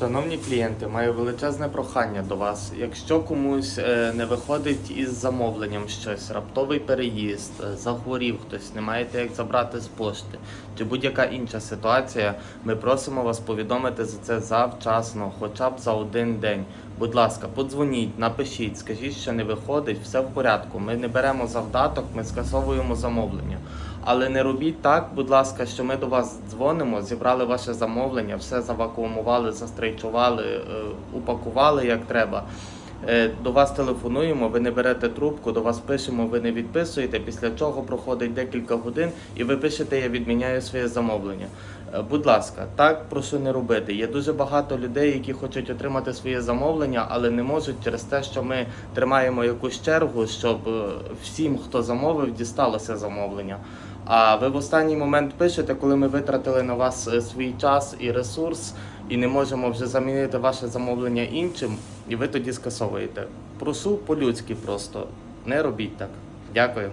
Шановні клієнти, маю величезне прохання до вас. Якщо комусь е, не виходить із замовленням щось, раптовий переїзд, е, захворів хтось, не маєте як забрати з пошти, чи будь-яка інша ситуація, ми просимо вас повідомити за це завчасно, хоча б за один день. Будь ласка, подзвоніть, напишіть, скажіть, що не виходить, все в порядку. Ми не беремо завдаток, ми скасовуємо замовлення. Але не робіть так, будь ласка, що ми до вас дзвонимо, зібрали ваше замовлення, все завакуумували, застрейчували, е, упакували як треба. Е, До вас телефонуємо, ви не берете трубку, до вас пишемо, ви не відписуєте. Після чого проходить декілька годин, і ви пишете, я відміняю своє замовлення. Е, Будь ласка, так прошу не робити. Є дуже багато людей, які хочуть отримати своє замовлення, але не можуть через те, що ми тримаємо якусь чергу, щоб всім, хто замовив, дісталося замовлення. А ви в останній момент пишете, коли ми витратили на вас е, свій час і ресурс, і не можемо вже замінити ваше замовлення іншим, і ви тоді скасовуєте. Прошу по-людськи просто не робіть так. Дякую.